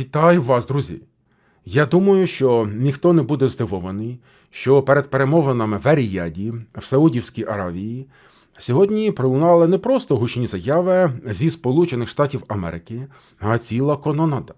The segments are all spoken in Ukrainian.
Вітаю вас, друзі! Я думаю, що ніхто не буде здивований, що перед перемовинами в Еріяді в Саудівській Аравії сьогодні пролунали не просто гучні заяви зі Сполучених Штатів Америки, а ціла кононада.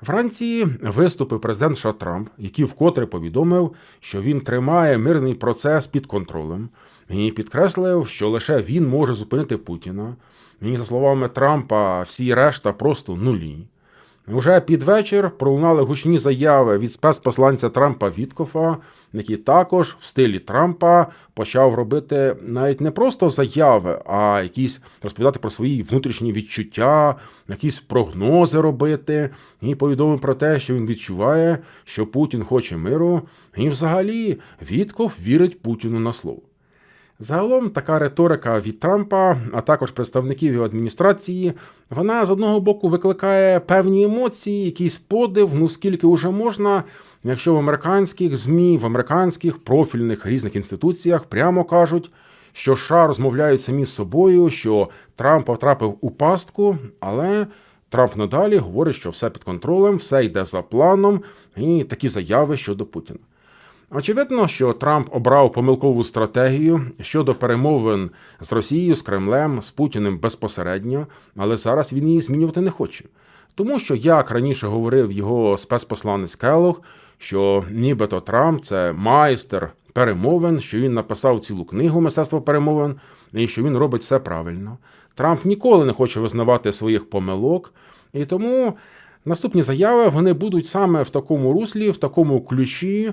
Вранці виступив президент США Трамп, який вкотре повідомив, що він тримає мирний процес під контролем, і підкреслив, що лише він може зупинити Путіна. І, за словами Трампа, всі решта просто нулі. Уже під вечір пролунали гучні заяви від спецпосланця Трампа Віткофа, який також в стилі Трампа почав робити навіть не просто заяви, а якісь розповідати про свої внутрішні відчуття, якісь прогнози робити, і повідомив про те, що він відчуває, що Путін хоче миру, і взагалі Вітков вірить Путіну на слово. Загалом така риторика від Трампа, а також представників його адміністрації, вона з одного боку викликає певні емоції, якийсь подив, ну скільки вже можна, якщо в американських ЗМІ, в американських профільних різних інституціях прямо кажуть, що США розмовляють самі з собою, що Трамп потрапив у пастку, але. Трамп надалі говорить, що все під контролем, все йде за планом, і такі заяви щодо Путіна. Очевидно, що Трамп обрав помилкову стратегію щодо перемовин з Росією, з Кремлем, з Путіним безпосередньо, але зараз він її змінювати не хоче. Тому що, як раніше говорив його спецпосланець Келлог, що нібито Трамп це майстер перемовин, що він написав цілу книгу мистецтво перемовин, і що він робить все правильно. Трамп ніколи не хоче визнавати своїх помилок, і тому наступні заяви вони будуть саме в такому руслі, в такому ключі.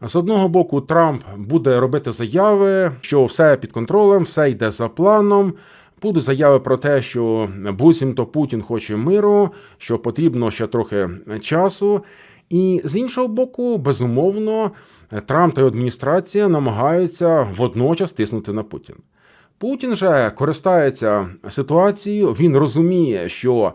З одного боку, Трамп буде робити заяви, що все під контролем, все йде за планом. Будуть заяви про те, що буцімто Путін хоче миру, що потрібно ще трохи часу. І з іншого боку, безумовно, Трамп та його адміністрація намагаються водночас тиснути на Путін. Путін же користається ситуацією, він розуміє, що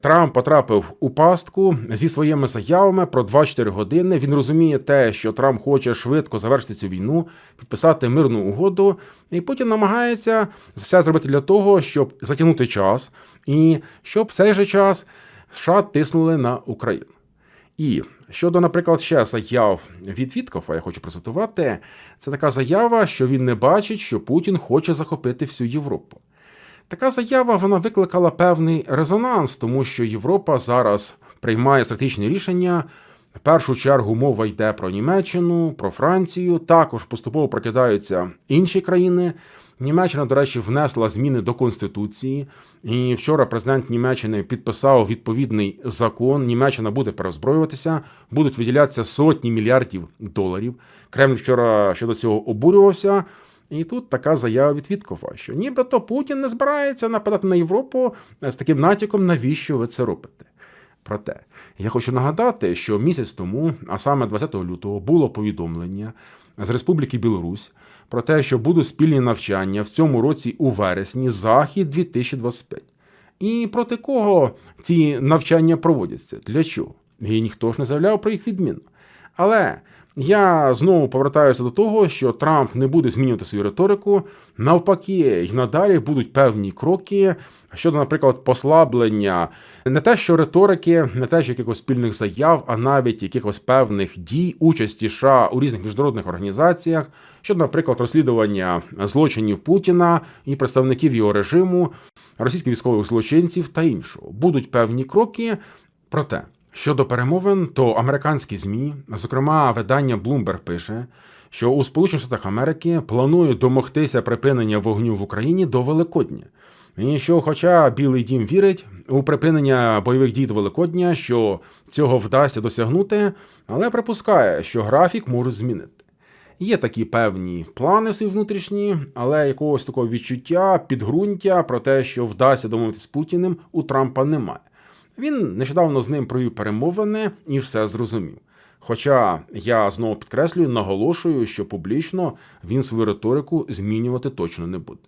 Трамп потрапив у пастку зі своїми заявами про 24 години. Він розуміє те, що Трамп хоче швидко завершити цю війну, підписати мирну угоду, і Путін намагається все зробити для того, щоб затягнути час, і щоб в цей же час США тиснули на Україну. І щодо, наприклад, ще заяв від Віткофа, я хочу процитувати, це така заява, що він не бачить, що Путін хоче захопити всю Європу. Така заява вона викликала певний резонанс, тому що Європа зараз приймає стратегічні рішення. В першу чергу мова йде про Німеччину, про Францію. Також поступово прокидаються інші країни. Німеччина, до речі, внесла зміни до конституції. І вчора президент Німеччини підписав відповідний закон. Німеччина буде перезброюватися, будуть виділятися сотні мільярдів доларів. Кремль вчора щодо цього обурювався. І тут така заява від Віткова, що нібито Путін не збирається нападати на Європу з таким натяком, навіщо ви це робите. Проте я хочу нагадати, що місяць тому, а саме 20 лютого, було повідомлення з Республіки Білорусь про те, що будуть спільні навчання в цьому році у вересні, захід 2025. І проти кого ці навчання проводяться? Для чого? І ніхто ж не заявляв про їх відміну. Але я знову повертаюся до того, що Трамп не буде змінювати свою риторику. Навпаки, й надалі будуть певні кроки щодо, наприклад, послаблення не те, що риторики, не те, що якихось спільних заяв, а навіть якихось певних дій, участі США у різних міжнародних організаціях, щодо, наприклад, розслідування злочинів Путіна і представників його режиму, російських військових злочинців та іншого. Будуть певні кроки. Проте Щодо перемовин, то американські змі, зокрема видання Bloomberg пише, що у Сполучених Штатах Америки планують домогтися припинення вогню в Україні до Великодня. І що, хоча Білий Дім вірить у припинення бойових дій до Великодня, що цього вдасться досягнути, але припускає, що графік можуть змінити. Є такі певні плани свої внутрішні, але якогось такого відчуття, підґрунтя про те, що вдасться домовитися з Путіним, у Трампа немає. Він нещодавно з ним провів перемовини і все зрозумів. Хоча я знову підкреслюю, наголошую, що публічно він свою риторику змінювати точно не буде.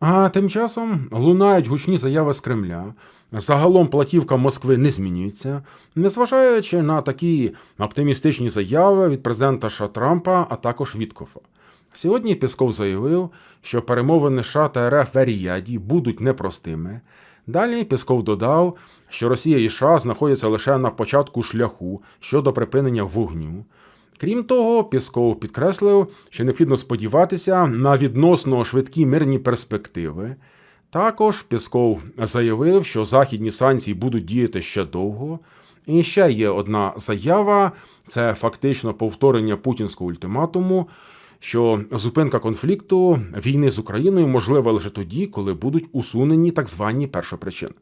А тим часом лунають гучні заяви з Кремля. Загалом платівка Москви не змінюється, незважаючи на такі оптимістичні заяви від президента США Трампа, а також Віткофа. Сьогодні Пісков заявив, що перемовини США та РФ в Еріяді будуть непростими. Далі Пісков додав, що Росія і США знаходяться лише на початку шляху щодо припинення вогню. Крім того, Пісков підкреслив, що необхідно сподіватися на відносно швидкі мирні перспективи. Також Пісков заявив, що західні санкції будуть діяти ще довго. І ще є одна заява: це фактично повторення путінського ультиматуму, що зупинка конфлікту війни з Україною можлива лише тоді, коли будуть усунені так звані першопричини.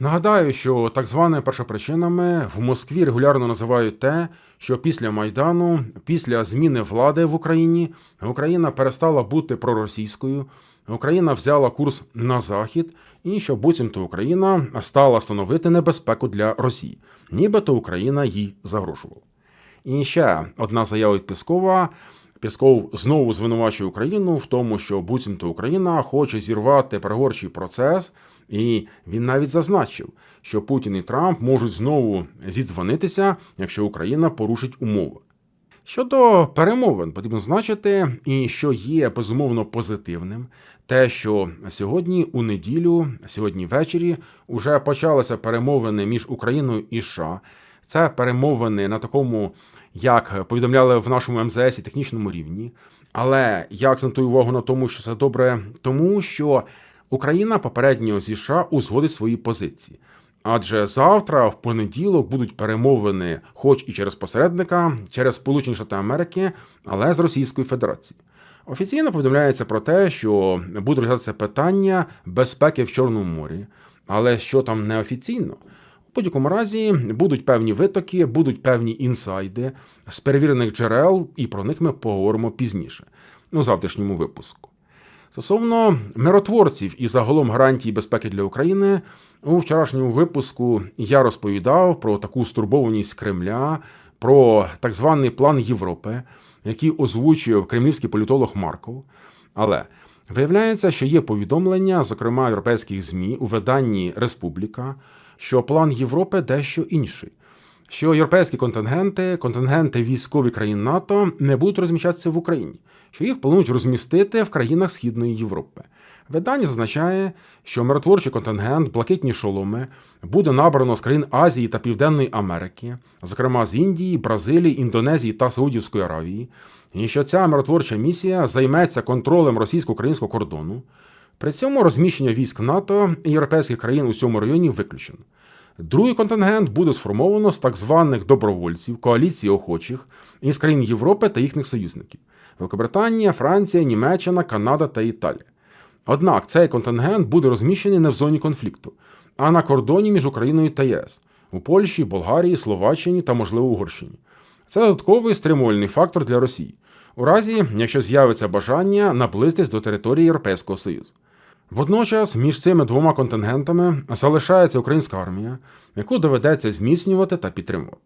Нагадаю, що так званими першопричинами в Москві регулярно називають те, що після Майдану, після зміни влади в Україні, Україна перестала бути проросійською, Україна взяла курс на захід, і що буцімто Україна стала становити небезпеку для Росії, нібито Україна їй загрожувала. І ще одна заява від Піскова. Пісков знову звинувачує Україну в тому, що буцімто Україна хоче зірвати переговорчий процес, і він навіть зазначив, що Путін і Трамп можуть знову зідзвонитися, якщо Україна порушить умови. Щодо перемовин, потрібно значити, і що є безумовно позитивним, те, що сьогодні, у неділю, сьогодні ввечері, вже почалися перемовини між Україною і США. Це перемовини на такому, як повідомляли в нашому МЗС і технічному рівні. Але я акцентую увагу на тому, що це добре, тому що Україна попередньо зі США узгодить свої позиції. Адже завтра, в понеділок, будуть перемовини, хоч і через посередника, через Сполучені Штати Америки, але з Російської Федерації. Офіційно повідомляється про те, що буде розглядатися питання безпеки в Чорному морі, але що там неофіційно. У будь-якому разі будуть певні витоки, будуть певні інсайди з перевірених джерел, і про них ми поговоримо пізніше, у завтрашньому випуску. Стосовно миротворців і загалом гарантій безпеки для України, у вчорашньому випуску я розповідав про таку стурбованість Кремля, про так званий план Європи, який озвучує кремлівський політолог Марков. Але виявляється, що є повідомлення, зокрема європейських ЗМІ у виданні Республіка, що план Європи дещо інший. Що європейські контингенти, контингенти військові країн НАТО не будуть розміщатися в Україні, що їх планують розмістити в країнах Східної Європи. Видання зазначає, що миротворчий контингент Блакитні шоломи буде набрано з країн Азії та Південної Америки, зокрема з Індії, Бразилії, Індонезії та Саудівської Аравії, і що ця миротворча місія займеться контролем російсько-українського кордону. При цьому розміщення військ НАТО і європейських країн у цьому районі виключено. Другий контингент буде сформовано з так званих добровольців, коаліції охочих із країн Європи та їхніх союзників Великобританія, Франція, Німеччина, Канада та Італія. Однак цей контингент буде розміщений не в зоні конфлікту, а на кордоні між Україною та ЄС у Польщі, Болгарії, Словаччині та, можливо, Угорщині. Це додатковий стримувальний фактор для Росії, у разі, якщо з'явиться бажання наблизитись до території Європейського Союзу. Водночас між цими двома контингентами залишається українська армія, яку доведеться зміцнювати та підтримувати.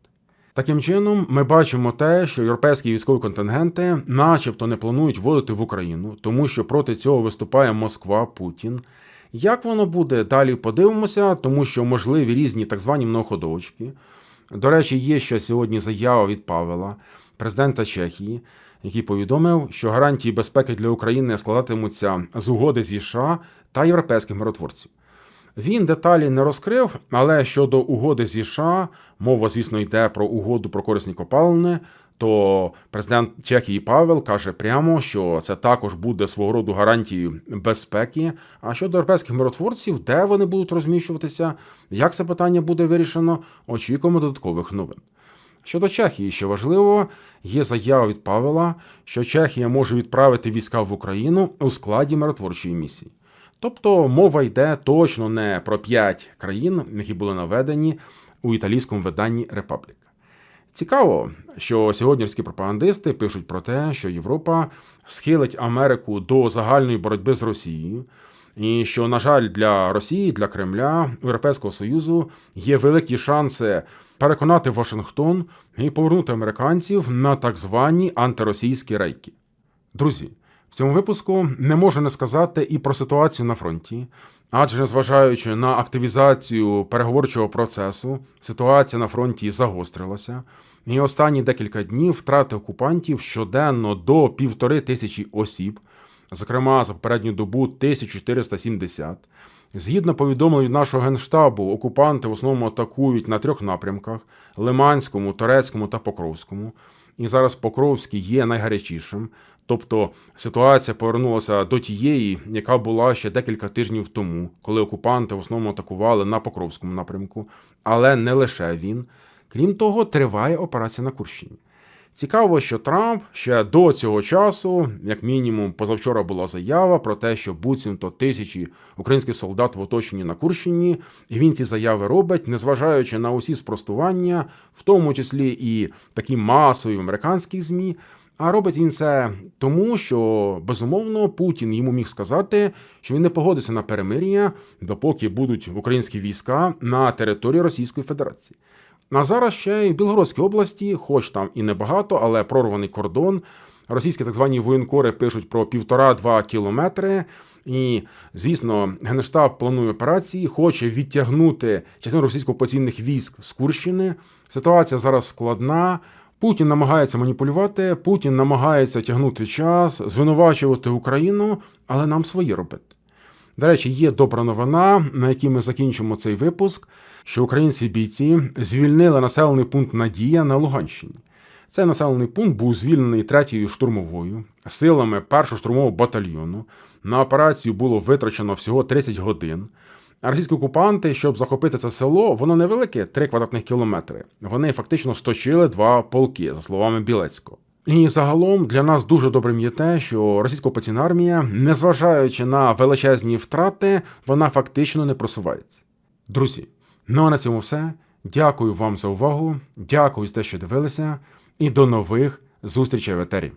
Таким чином, ми бачимо те, що європейські військові контингенти, начебто, не планують вводити в Україну, тому що проти цього виступає Москва, Путін. Як воно буде далі? Подивимося, тому що можливі різні так звані многоходовочки. До речі, є ще сьогодні заява від Павела, президента Чехії, який повідомив, що гарантії безпеки для України складатимуться з угоди зі США та європейських миротворців. Він деталі не розкрив, але щодо угоди зі США, мова, звісно, йде про угоду про корисні копалини, то президент Чехії Павел каже прямо, що це також буде свого роду гарантією безпеки. А щодо європейських миротворців, де вони будуть розміщуватися, як це питання буде вирішено, очікуємо додаткових новин. Щодо Чехії, що важливо, є заява від Павела, що Чехія може відправити війська в Україну у складі миротворчої місії. Тобто мова йде точно не про п'ять країн, які були наведені у італійському виданні Репабліка. Цікаво, що сьогоднішні пропагандисти пишуть про те, що Європа схилить Америку до загальної боротьби з Росією, і що, на жаль, для Росії, для Кремля, Європейського Союзу є великі шанси переконати Вашингтон і повернути американців на так звані антиросійські рейки. Друзі. В цьому випуску не можу не сказати і про ситуацію на фронті, адже незважаючи на активізацію переговорчого процесу, ситуація на фронті загострилася, і останні декілька днів втрати окупантів щоденно до півтори тисячі осіб. Зокрема за попередню добу 1470. Згідно повідомлень від нашого генштабу, окупанти в основному атакують на трьох напрямках: Лиманському, Торецькому та Покровському. І зараз Покровський є найгарячішим. Тобто ситуація повернулася до тієї, яка була ще декілька тижнів тому, коли окупанти в основному атакували на Покровському напрямку, але не лише він. Крім того, триває операція на Курщині. Цікаво, що Трамп ще до цього часу, як мінімум, позавчора була заява про те, що буцімто тисячі українських солдат в оточенні на Курщині, і він ці заяви робить, незважаючи на усі спростування, в тому числі і такі масові в американських змі. А робить він це тому, що безумовно Путін йому міг сказати, що він не погодиться на перемир'я, допоки будуть українські війська на території Російської Федерації. А зараз ще й в Білгородській області, хоч там і небагато, але прорваний кордон. Російські так звані воєнкори пишуть про півтора-два кілометри. І, звісно, Генштаб планує операції, хоче відтягнути частину російсько-окупаційних військ з Курщини. Ситуація зараз складна. Путін намагається маніпулювати, Путін намагається тягнути час, звинувачувати Україну, але нам своє робити. До речі, є добра новина, на якій ми закінчимо цей випуск, що українські бійці звільнили населений пункт Надія на Луганщині. Цей населений пункт був звільнений третьою штурмовою силами першого штурмового батальйону. На операцію було витрачено всього 30 годин. А російські окупанти, щоб захопити це село, воно невелике 3 квадратних кілометри. Вони фактично сточили два полки, за словами Білецького. І загалом для нас дуже добрим є те, що російська опаційна армія, незважаючи на величезні втрати, вона фактично не просувається. Друзі, ну а на цьому все. Дякую вам за увагу. Дякую за те, що дивилися, і до нових зустрічей в етері.